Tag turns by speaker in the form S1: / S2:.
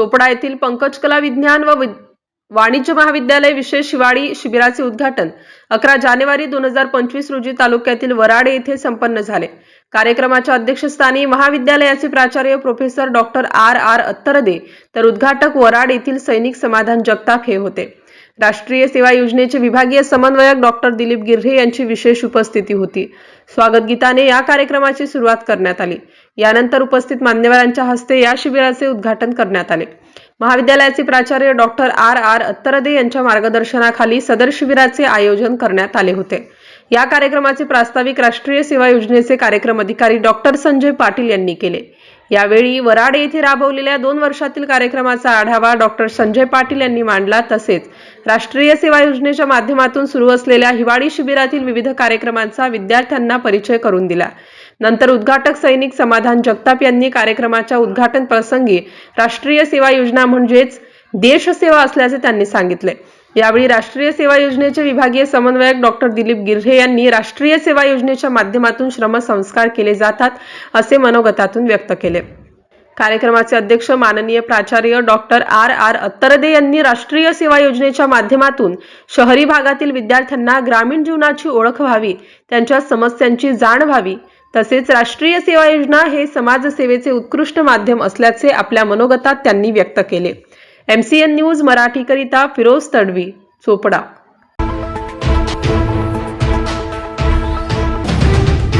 S1: चोपडा येथील पंकज कला विज्ञान व वाणिज्य महाविद्यालय विशेष शिवाळी शिबिराचे उद्घाटन अकरा जानेवारी दोन हजार पंचवीस रोजी तालुक्यातील वराडे येथे संपन्न झाले. कार्यक्रमाच्या अध्यक्षस्थानी महाविद्यालयाचे प्राचार्य professor doctor R R Attarde तर उद्घाटक वराड येथील सैनिक समाधान जगताप हे होते. राष्ट्रीय सेवा योजनेचे विभागीय समन्वयक डॉक्टर दिलीप गिर्हे यांची विशेष उपस्थिती होती. स्वागत गीताने या कार्यक्रमाची सुरुवात करण्यात आली. यानंतर उपस्थित मान्यवरांच्या हस्ते या शिबिराचे उद्घाटन करण्यात आले. महाविद्यालयाचे प्राचार्य डॉक्टर आर. आर. अत्तरदे यांच्या मार्गदर्शनाखाली सदर शिबिराचे आयोजन करण्यात आले होते. या कार्यक्रमाचे प्रास्ताविक राष्ट्रीय सेवा योजनेचे कार्यक्रम अधिकारी डॉक्टर संजय पाटील यांनी केले. यावेळी वराड येथे राबवलेल्या दोन वर्षातील कार्यक्रमाचा आढावा डॉक्टर संजय पाटील यांनी मांडला. तसेच राष्ट्रीय सेवा योजनेच्या माध्यमातून सुरू असलेल्या हिवाळी शिबिरातील विविध कार्यक्रमांचा विद्यार्थ्यांना परिचय करून दिला. नंतर उद्घाटक सैनिक समाधान जगताप यांनी कार्यक्रमाच्या उद्घाटन प्रसंगी राष्ट्रीय सेवा योजना म्हणजेच देशसेवा असल्याचे त्यांनी सांगितले. यावेळी राष्ट्रीय सेवा योजनेचे विभागीय समन्वयक डॉक्टर दिलीप गिर्हे यांनी राष्ट्रीय सेवा योजनेच्या माध्यमातून श्रमसंस्कार केले जातात असे मनोगतातून व्यक्त केले. कार्यक्रमाचे अध्यक्ष माननीय प्राचार्य डॉक्टर आर आर अत्तरदे यांनी राष्ट्रीय सेवा योजनेच्या माध्यमातून शहरी भागातील विद्यार्थ्यांना ग्रामीण जीवनाची ओळख व्हावी त्यांच्या समस्यांची जाण व्हावी तसेच राष्ट्रीय सेवा योजना हे समाजसेवेचे उत्कृष्ट माध्यम असल्याचे आपल्या मनोगतात त्यांनी व्यक्त केले. एमसीएन न्यूज मराठीकरिता फिरोज तडवी चोपडा.